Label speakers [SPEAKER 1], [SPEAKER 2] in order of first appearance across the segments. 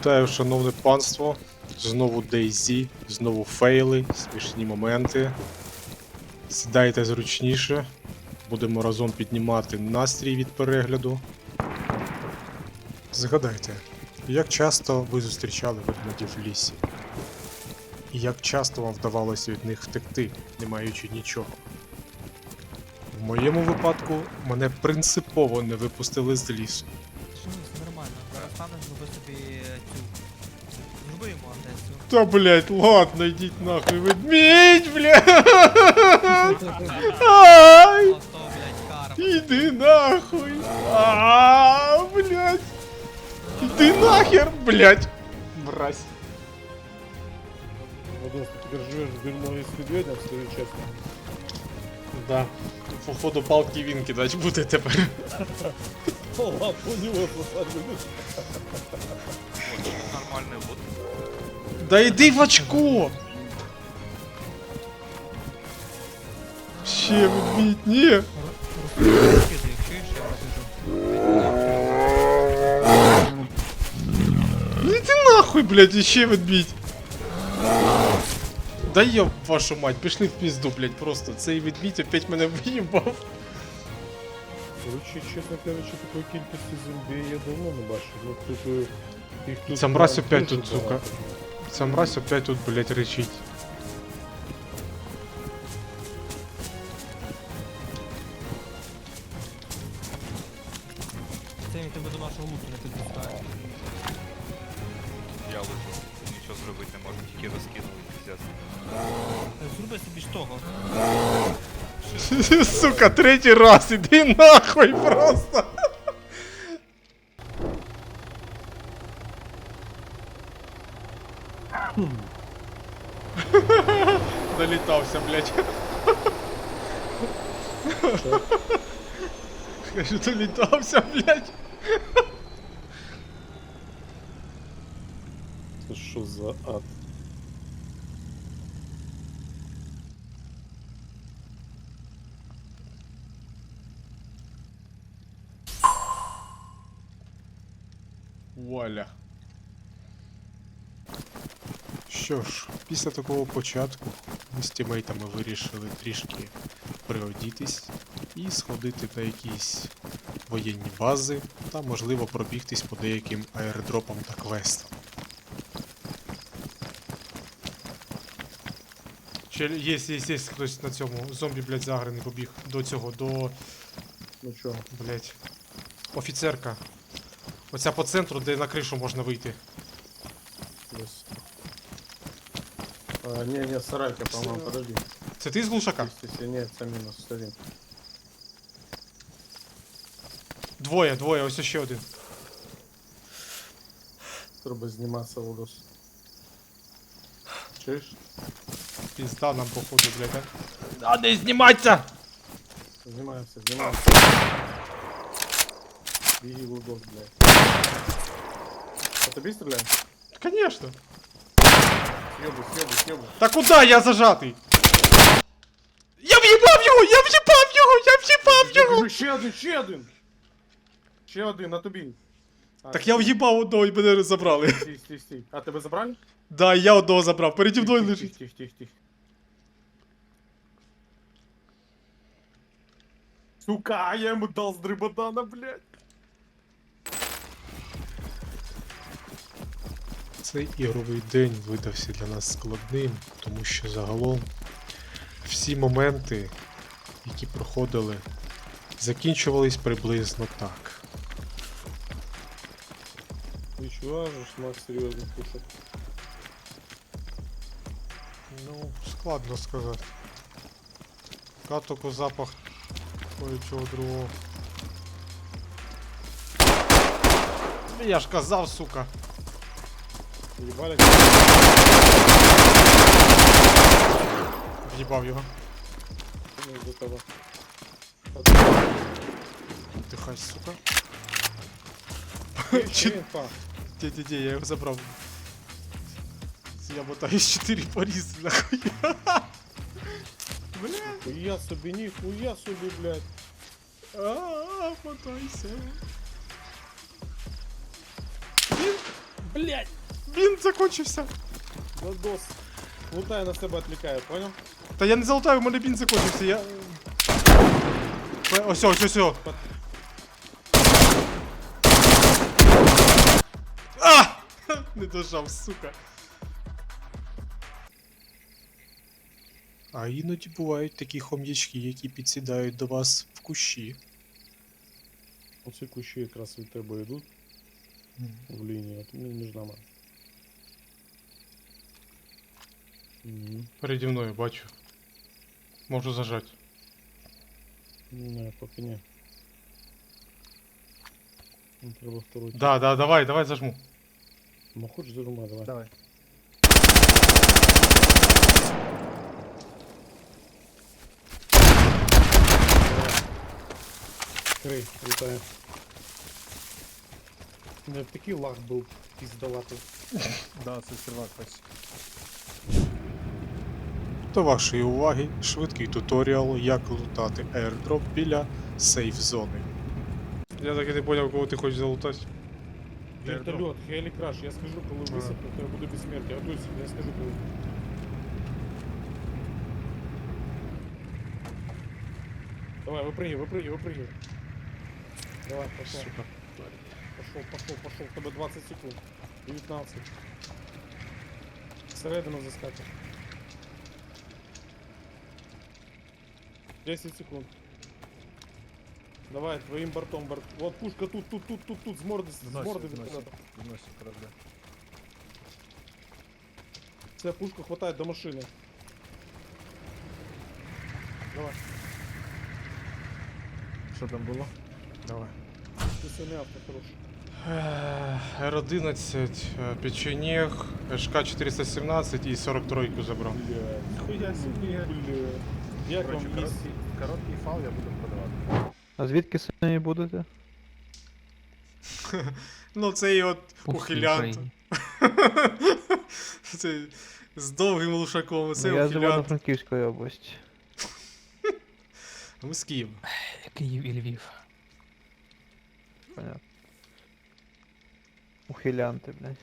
[SPEAKER 1] Вітаю, шановне панство. Знову DayZ, знову фейли, смішні моменти. Сідайте зручніше. Будемо разом піднімати настрій від перегляду. Згадайте, як часто ви зустрічали ведмедів в лісі? І як часто вам вдавалося від них втекти, не маючи нічого? В моєму випадку мене принципово не випустили з лісу.
[SPEAKER 2] агресію.
[SPEAKER 1] Та блять, ладно, йдіть нахуй, ведмідь, блядь! Ай!
[SPEAKER 2] Просто, блядь, карма.
[SPEAKER 1] Іди нахуй! А, блядь! Іди нахер, блядь! Мразь.
[SPEAKER 3] Вадос, ты теперь живешь в дерьмо с медведем, скажи честно.
[SPEAKER 1] Да. Походу палки він кидать буде тепер.
[SPEAKER 3] Лапу у него посадишь.
[SPEAKER 4] Нормальный вот.
[SPEAKER 1] Да йди в очко! Ще ведмідь, ні!
[SPEAKER 2] Розкидай, чуєш, я розкажу.
[SPEAKER 1] Ну Іди нахуй, блядь, іще ведмідь! Да йоб вашу мать, пішли в пізду, блядь, просто. Цей ведмідь опять мене виїбав.
[SPEAKER 3] Короче, честно кажучи, такої кількості зомбі я давно не бачив. Ну тут е, їх тут.
[SPEAKER 1] Ця мразь
[SPEAKER 3] прям
[SPEAKER 1] опять
[SPEAKER 3] дуже
[SPEAKER 1] тут, сука.
[SPEAKER 3] багато.
[SPEAKER 1] Ця мразь опять тут, блядь, речить.
[SPEAKER 2] Це він тебе до нашого луту не підпускає.
[SPEAKER 4] Я лежу. Нічого зробити не можу, тільки розкинули піздець.
[SPEAKER 2] Е, Зроби собі ж того.
[SPEAKER 1] Сука, третій раз, іди нахуй просто. Долітався, блядь. Кажу, долітався, блядь.
[SPEAKER 3] Це що за ад?
[SPEAKER 1] Вуаля. Що ж, після такого початку ми з тімейтами вирішили трішки приодітись і сходити на якісь воєнні бази та можливо пробігтись по деяким аеродропам та квестам. Чи є, є, є хтось на цьому зомбі, блядь, заграний побіг до цього, до,
[SPEAKER 3] Ну чого?
[SPEAKER 1] блядь, офіцерка. Оця по центру, де на кришу можна вийти.
[SPEAKER 3] А, не, не, сарайка, по-моему, подожди.
[SPEAKER 1] Це ти з глушака?
[SPEAKER 3] Стій, Ні, це мінус, це він.
[SPEAKER 1] Двоє, двоє, ось ще один.
[SPEAKER 3] Треба зніматися, Вадос. Чуєш?
[SPEAKER 1] Пізда нам походу, блядь, а. А не зніматися!
[SPEAKER 3] Знімаємося, знімаємося. Біги, Вадос, блядь. По тобі стріляє?
[SPEAKER 1] Конечно.
[SPEAKER 3] Съебуй, съебуй, съебуй.
[SPEAKER 1] Та куди я зажатий? Я в'їбав його! Я в'їбав його! Я в'їбав його!
[SPEAKER 3] Кажу, Ще один, ще один! Ще один, на тобі. А,
[SPEAKER 1] Так я в'їбав одного і мене забрали.
[SPEAKER 3] Стій, стій, стій. А тебе забрали?
[SPEAKER 1] Да, я одного забрав. Переді мною
[SPEAKER 3] Тих,
[SPEAKER 1] лежить.
[SPEAKER 3] тих, тих, тих. Сука, я ему дал с дрыбодана, блядь.
[SPEAKER 1] Цей ігровий день видався для нас складним, тому що загалом всі моменти, які проходили, закінчувались приблизно так.
[SPEAKER 3] Відчуваєш, Макс серйозно пушок.
[SPEAKER 1] Ну, складно сказати. Катоку запах кое-чого другого. Я ж казав, сука.
[SPEAKER 3] Ебали?
[SPEAKER 1] В'їбав його.
[SPEAKER 3] Ну, из-за того.
[SPEAKER 1] Дихай, сука.
[SPEAKER 3] Ще інфа.
[SPEAKER 1] Де-де-де, я його забрав. Це Я мотаюсь 4 порізи, нахуй. Бля.
[SPEAKER 3] Хуя собі, ніхуя собі, блядь.
[SPEAKER 1] А, мотайся.
[SPEAKER 3] Блять!
[SPEAKER 1] Він закончився.
[SPEAKER 3] Задос. Лутай на себе відвлікає, понял?
[SPEAKER 1] Та я не залутаю, у мене бін закончився, я. Пе- Ось, ось, ось, ось. А! Не дожав, сука. А іноді бувають такі хом'ячки, які підсідають до вас в кущі.
[SPEAKER 3] Оці кущі якраз від тебе йдуть в лінію, от мі- між нами. Мгм.
[SPEAKER 1] Переді мною бачу. Можу зажати.
[SPEAKER 3] Не, поки ні. Ну, Треба второй.
[SPEAKER 1] Да, да, давай, давай зажму.
[SPEAKER 3] Ну хочеш зажимай, давай.
[SPEAKER 2] Давай.
[SPEAKER 3] Крий, літає. Не такий лаг був піздаватий.
[SPEAKER 5] Да, це сервак ось.
[SPEAKER 1] До вашої уваги швидкий туторіал, як лутати airdrop біля сейф зони. Я так і не поняв, кого ти хочеш залутати.
[SPEAKER 3] Вертольот, гелікраш, я скажу, коли висипну, то я буду безсмертя. Готуйся, я скажу, коли. Давай, выпрыгивай, выпрыгивай, выпрыгивай. Давай, пошел.
[SPEAKER 1] Сука.
[SPEAKER 3] Пошел, пошел, пошел. В тебе 20 секунд. 19. Всередину заскакивай. 10 секунд. Давай, твоим бортом борт. Вот пушка тут, тут, тут, тут, тут, с морды, с
[SPEAKER 5] Вносит,
[SPEAKER 3] морды
[SPEAKER 5] вносит.
[SPEAKER 3] вертолета.
[SPEAKER 5] Виносить корабля.
[SPEAKER 3] Вся пушка хватает до машины. Давай,
[SPEAKER 5] Що там було?
[SPEAKER 1] Давай.
[SPEAKER 3] ты самый авто хороший.
[SPEAKER 1] Р-11, е, печенег, ШК-417 і 43-ку забрав.
[SPEAKER 3] Блядь.
[SPEAKER 5] Хуя собі.
[SPEAKER 3] Блядь. Як вам
[SPEAKER 5] Коротше,
[SPEAKER 3] місці?
[SPEAKER 5] короткий, короткий фал я буду продавати.
[SPEAKER 6] А звідки самі будете?
[SPEAKER 1] Ну цей от
[SPEAKER 6] Пухлій
[SPEAKER 1] ухилянт.
[SPEAKER 6] Україні.
[SPEAKER 1] Це з довгим лушаком, це
[SPEAKER 6] Ну, я з
[SPEAKER 1] ухилянт.
[SPEAKER 6] Івано-Франківської області.
[SPEAKER 1] Ми з Києва.
[SPEAKER 6] Київ і Львів. Понятно. Ухилянти, блядь.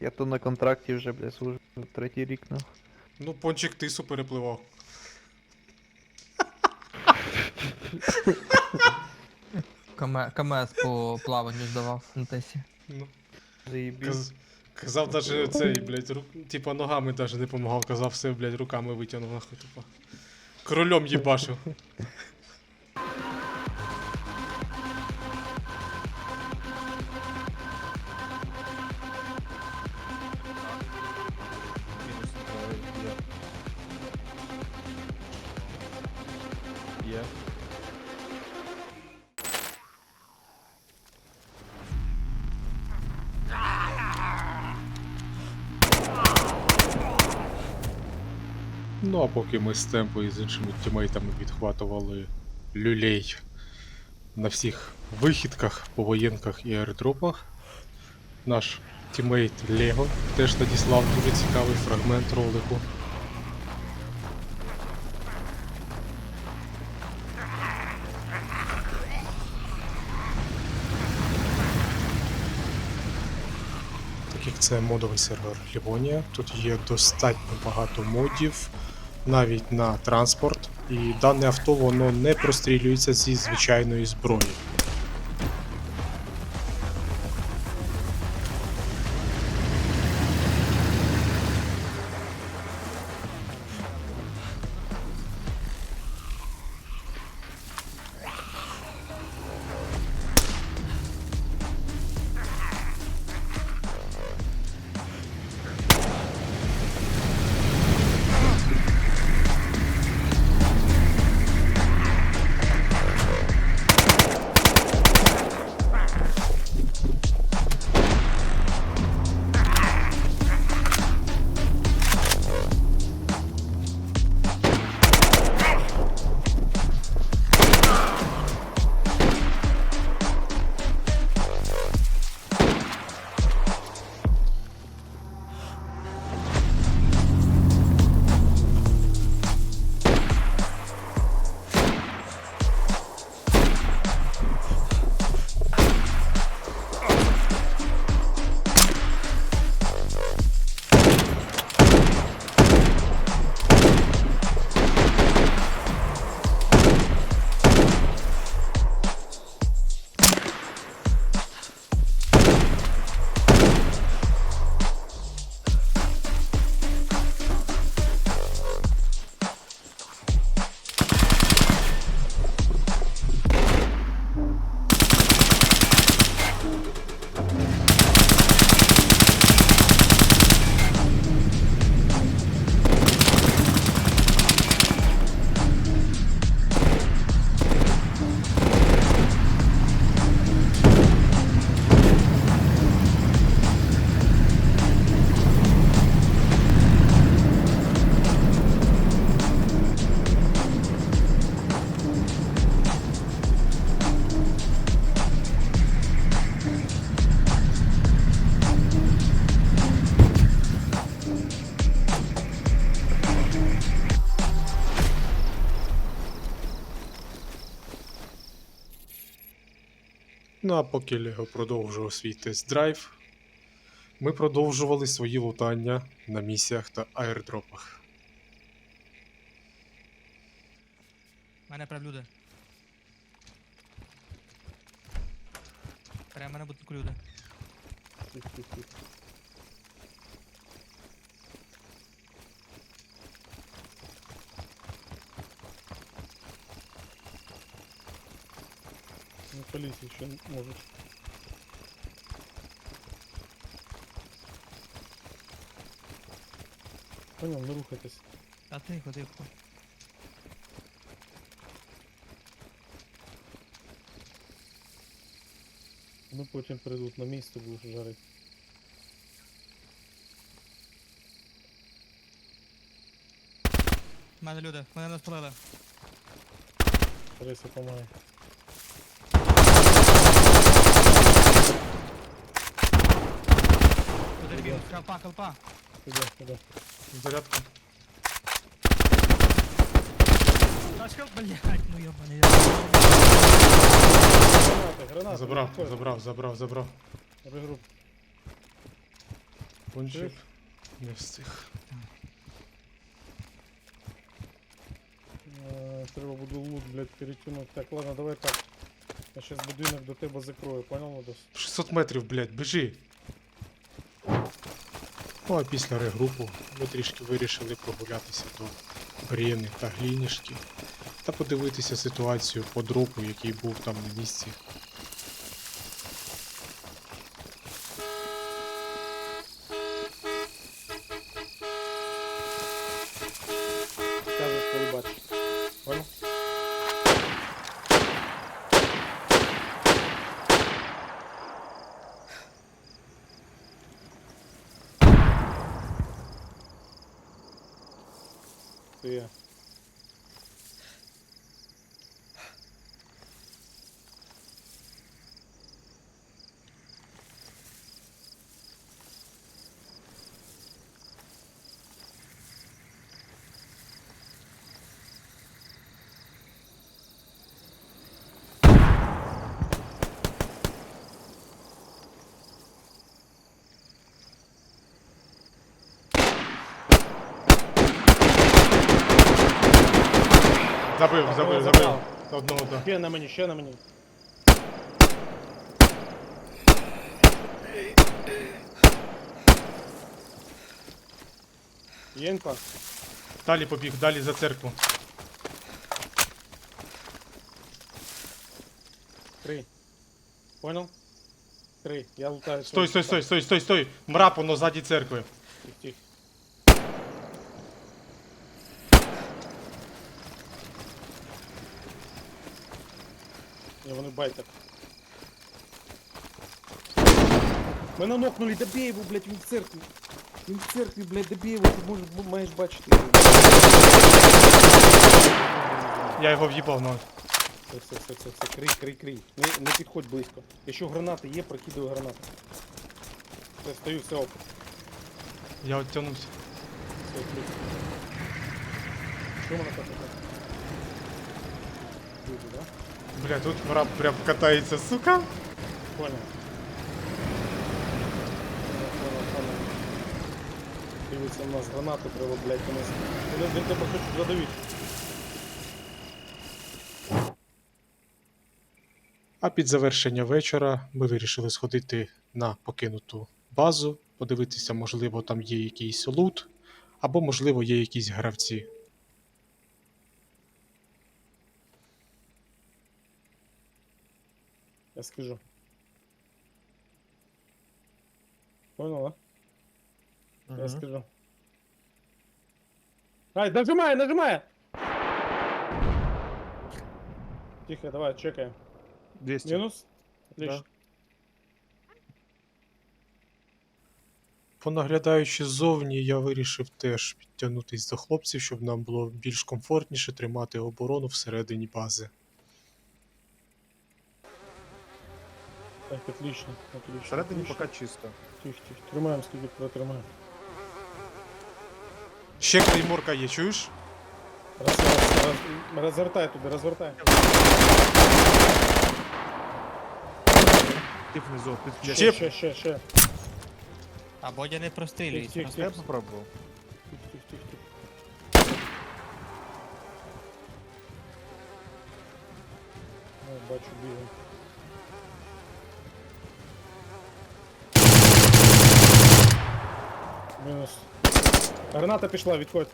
[SPEAKER 6] Я то на контракті вже, блядь, служу третій рік, ну.
[SPEAKER 1] Ну, пончик тису перепливав.
[SPEAKER 2] КМС по плаванню здавав на тесі.
[SPEAKER 1] Ну, каз... Казав даже цей, блядь, рук... типа ногами даже не помагав, казав все, блядь, руками витягнув нахуй, типа. Королем їбашив. Ну а поки ми з темпо і з іншими тімейтами відхватували люлей на всіх вихідках, повоєнках і аеродропах, наш тімейт Лего теж надіслав дуже цікавий фрагмент ролику. Це модовий сервер Лівонія, тут є достатньо багато модів навіть на транспорт, і дане авто воно не прострілюється зі звичайної зброї. Ну а поки Лего продовжував свій тест-драйв, ми продовжували свої лутання на місіях та аірдропах.
[SPEAKER 2] У мене прям люди. Прямо мене будуть люди.
[SPEAKER 3] Тих. Ну, полиция еще может. Понял, не рухайтесь.
[SPEAKER 2] Та тихо, тихо.
[SPEAKER 3] Ну потім прийдуть на місце, будеш жарити.
[SPEAKER 2] У мене люди, мене не спалили.
[SPEAKER 3] Риса помагає.
[SPEAKER 2] Колпа, колпа.
[SPEAKER 3] Іде, іде.
[SPEAKER 1] Зарядка.
[SPEAKER 2] Тачка, блядь, ну ёбаний. я-
[SPEAKER 3] Гранати, гранати.
[SPEAKER 1] Забрав,
[SPEAKER 3] відходь.
[SPEAKER 1] забрав, забрав, забрав.
[SPEAKER 3] Регруп.
[SPEAKER 1] Пончик. Не встиг.
[SPEAKER 3] Е, Треба буде лут, блядь, перетянуть. Так, ладно, давай так. Я сейчас будинок до тебе закрою, понял, Владос?
[SPEAKER 1] 600 метрів, блядь, біжи. Ну а після регрупу ми трішки вирішили прогулятися до Брєни та Глінішки та подивитися ситуацію по дропу, який був там на місці.
[SPEAKER 3] Скажеш, коли бачиш. Понял? Це я.
[SPEAKER 1] Забив, забив,
[SPEAKER 3] забив.
[SPEAKER 1] Одного, так.
[SPEAKER 3] Ще на мені, ще на мені. Єнка.
[SPEAKER 1] Далі побіг, далі за церкву.
[SPEAKER 3] Три. Понял? Три. Я лутаю.
[SPEAKER 1] Стой, стой, стой, стой, стой, стой. Мрап, воно ззаді церкви.
[SPEAKER 3] Тих, тих. Не, вони байтер. Мене нокнули, добей його, блядь, він в церкві. Він в церкві, блядь, добей його, ти можеш, бу- маєш бачити. його.
[SPEAKER 1] Я його в'їбав, ну.
[SPEAKER 3] Все, все, все, все, все, крий, крий, крий. Не, не підходь близько. Якщо гранати є, прокидаю гранати. Все, стою, все, оп.
[SPEAKER 1] Я оттянувся.
[SPEAKER 3] Все, плюс. Що мене так? Люди, да?
[SPEAKER 1] Бля, тут мрап прям катається, сука.
[SPEAKER 3] Понял. Дивиться, у нас гранати треба, блядь, понести. Він, він тебе хоче задавити.
[SPEAKER 1] А під завершення вечора ми вирішили сходити на покинуту базу, подивитися, можливо, там є якийсь лут, або, можливо, є якісь гравці.
[SPEAKER 3] Я скажу. Понял, да? Я скажу. Ай, нажимай, нажимай! Тихо, давай, чекаем.
[SPEAKER 5] 200.
[SPEAKER 3] Минус? Отлично.
[SPEAKER 1] Понаглядаючи ззовні, я вирішив теж підтягнутися до хлопців, щоб нам було більш комфортніше тримати оборону всередині бази.
[SPEAKER 3] Так, отлично, отлично.
[SPEAKER 5] Всередині
[SPEAKER 3] отлично.
[SPEAKER 5] поки чисто.
[SPEAKER 3] Тихо, тихо. Тримаємо, скільки протримаємо.
[SPEAKER 1] Ще клейморка є, чуєш?
[SPEAKER 3] Раз, раз, раз, розвертай туди, розвертай.
[SPEAKER 5] Тип внизу, під
[SPEAKER 1] Ще-
[SPEAKER 3] Ще, ще, ще, ще.
[SPEAKER 2] А Бодя не прострілюється.
[SPEAKER 3] Тих, тих,
[SPEAKER 5] Я
[SPEAKER 3] тих.
[SPEAKER 5] попробував.
[SPEAKER 3] Тих, тих, тих, тих. О, бачу, бігає. Мінус. Граната пішла, відходь.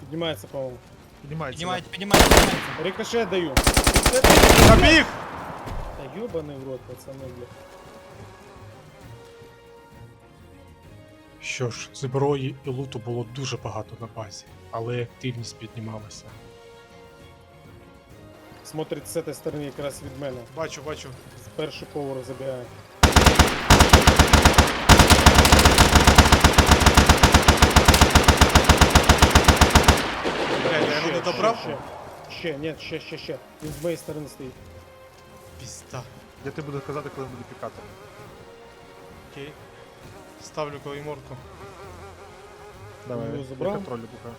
[SPEAKER 3] Піднімається, по-моєму.
[SPEAKER 5] Піднімається.
[SPEAKER 2] Піднімайте, піднімайте, піднімайте.
[SPEAKER 3] Рикошет даю.
[SPEAKER 1] Забіг!
[SPEAKER 3] Та ёбаний в рот, пацани, бля.
[SPEAKER 1] Що ж, зброї і луту було дуже багато на базі, але активність піднімалася.
[SPEAKER 3] Смотрить з цієї сторони якраз від мене.
[SPEAKER 1] Бачу, бачу.
[SPEAKER 3] З перший поверх забігає.
[SPEAKER 1] Блядь, я його не добрав?
[SPEAKER 3] Ще, ще, ні, ще, ще, ще. Він з моєї сторони стоїть.
[SPEAKER 1] Пізда.
[SPEAKER 5] Я тобі буду казати, коли буду пікати.
[SPEAKER 1] Окей. Ставлю клейморку.
[SPEAKER 5] Давай,
[SPEAKER 3] його
[SPEAKER 5] я
[SPEAKER 3] забрав?
[SPEAKER 5] контролю поки.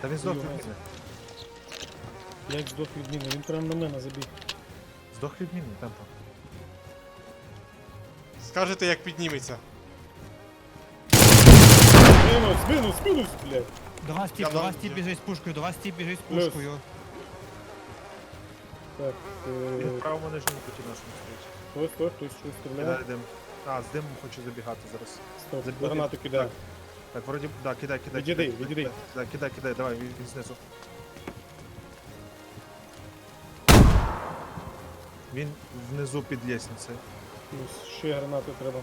[SPEAKER 5] Та він здох від.
[SPEAKER 3] Як здох від міни, він прямо на мене забіг.
[SPEAKER 5] Здох від міни, темпо.
[SPEAKER 1] Скажете, як підніметься.
[SPEAKER 3] Мінус, мінус, мінус, блядь.
[SPEAKER 2] До вас
[SPEAKER 1] Я
[SPEAKER 2] тіп, до вас тіп біжить з пушкою, до вас тіп біжить з
[SPEAKER 3] Плюс.
[SPEAKER 2] пушкою.
[SPEAKER 3] Так,
[SPEAKER 5] Він в
[SPEAKER 3] е,
[SPEAKER 5] правому нижньому куті нашому стоїть.
[SPEAKER 3] хтось, хтось, хтось щось стріляє.
[SPEAKER 5] Дим. А, з димом хочу забігати зараз.
[SPEAKER 3] Стоп,
[SPEAKER 5] Забігай.
[SPEAKER 3] гранату кидає.
[SPEAKER 5] Так, вроді, да, кидай, кидай.
[SPEAKER 3] Відійди,
[SPEAKER 5] кидай,
[SPEAKER 3] відійди.
[SPEAKER 5] Кидай, кидай, кидай, давай, він, він знизу. Він внизу під лестницею.
[SPEAKER 3] Плюс ще гранати треба.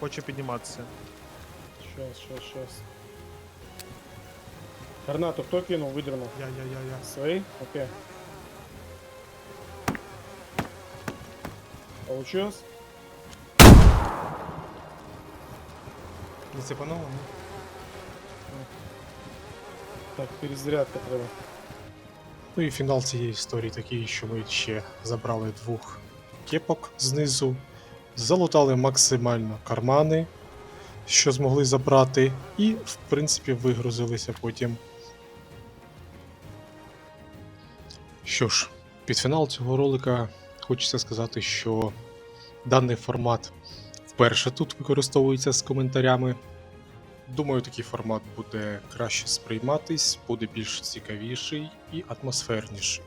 [SPEAKER 5] Хоче підніматися.
[SPEAKER 3] Щас, щас, щас. Гранату хто кинув, видернув?
[SPEAKER 1] Я, я, я, я.
[SPEAKER 3] Свої? Окей. Получилось?
[SPEAKER 1] Не цепануло, ну?
[SPEAKER 3] Так, перезарядка треба.
[SPEAKER 1] Ну і фінал цієї історії такий, що ми ще забрали двох кепок знизу, залутали максимально кармани, що змогли забрати, і, в принципі, вигрузилися потім. Що ж, під фінал цього ролика хочеться сказати, що даний формат вперше тут використовується з коментарями. Думаю, такий формат буде краще сприйматись, буде більш цікавіший і атмосферніший.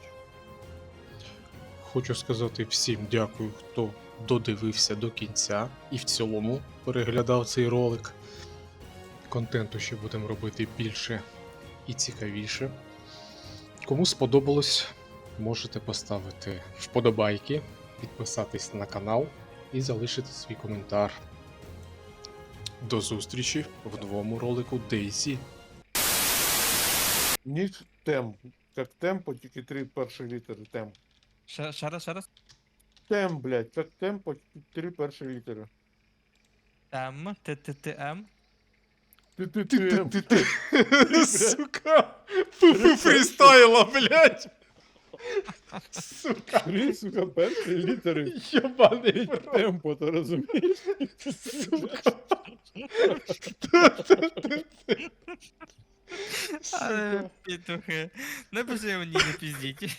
[SPEAKER 1] Хочу сказати всім дякую, хто додивився до кінця і в цілому переглядав цей ролик. Контенту ще будемо робити більше і цікавіше. Кому сподобалось, можете поставити вподобайки, підписатись на канал і залишити свій коментар. До зустрічі в новому ролику Дейзі.
[SPEAKER 7] Ніч тем. Як темпо, тільки три перші літери тем.
[SPEAKER 2] Ще, ще раз, ще раз.
[SPEAKER 7] Тем, блядь, як темпо, тільки три перші літери.
[SPEAKER 2] М, Т, Т, Т, М.
[SPEAKER 7] Ти ти тем.
[SPEAKER 1] Сука! Фрістайла, блядь! Сука!
[SPEAKER 3] Три, сука, перші літери.
[SPEAKER 1] Єбаний
[SPEAKER 3] Темпо, ти розумієш?
[SPEAKER 1] сука!
[SPEAKER 2] Але, петухи, не пиши мені, не піздіть.